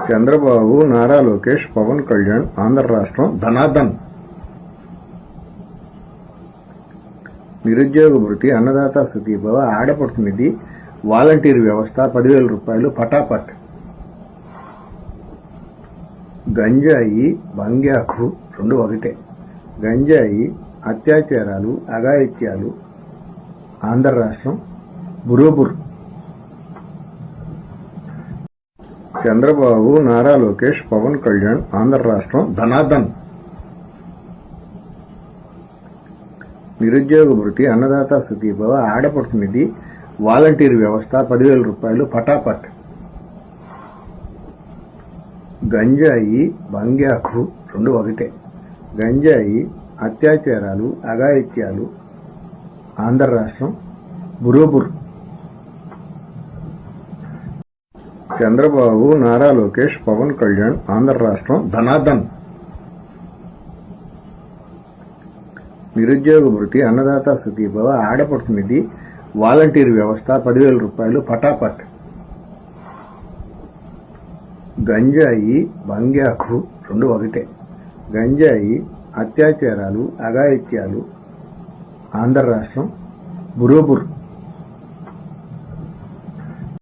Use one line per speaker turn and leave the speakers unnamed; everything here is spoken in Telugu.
చంద్రబాబు నారా లోకేష్ పవన్ కళ్యాణ్ ఆంధ్ర రాష్ట్రం ధనాధన్. నిరుద్యోగ భృతి అన్నదాత సుఖీభవ ఆడపడుతు నిధి వాలంటీర్ వ్యవస్థ పదివేల రూపాయలు పటాపట్. గంజాయి బంగ్యాకు రెండు ఒకటే. గంజాయి అత్యాచారాలు అఘాయిత్యాలు ఆంధ్ర రాష్ట్రం బురోబురు. చంద్రబాబు నారా లోకేష్ పవన్ కళ్యాణ్ ఆంధ్ర రాష్ట్రం ధనాధన్ నిరుద్యోగ భృతి అన్నదాత సుఖీభవ ఆడపడుతు నిధి వాలంటీర్ వ్యవస్థ పదివేల రూపాయలు పటాపట్. గంజాయి బంగ్యాకు రెండు ఒకటే. గంజాయి అత్యాచారాలు అఘాయిత్యాలు ఆంధ్ర రాష్ట్రం బురోబుర్. చంద్రబాబు నారా లోకేష్ పవన్ కళ్యాణ్ ఆంధ్ర రాష్ట్రం ధనాధన్ నిరుద్యోగ వృత్తి అన్నదాత సుఖీభవ ఆడపడుతు నిధి వాలంటీర్ వ్యవస్థ పదివేల రూపాయలు పటాపట్. గంజాయి బంగ్యాకు రెండు ఒకటే. గంజాయి అత్యాచారాలు అఘాయిత్యాలు ఆంధ్ర రాష్ట్రం బురోబుర్.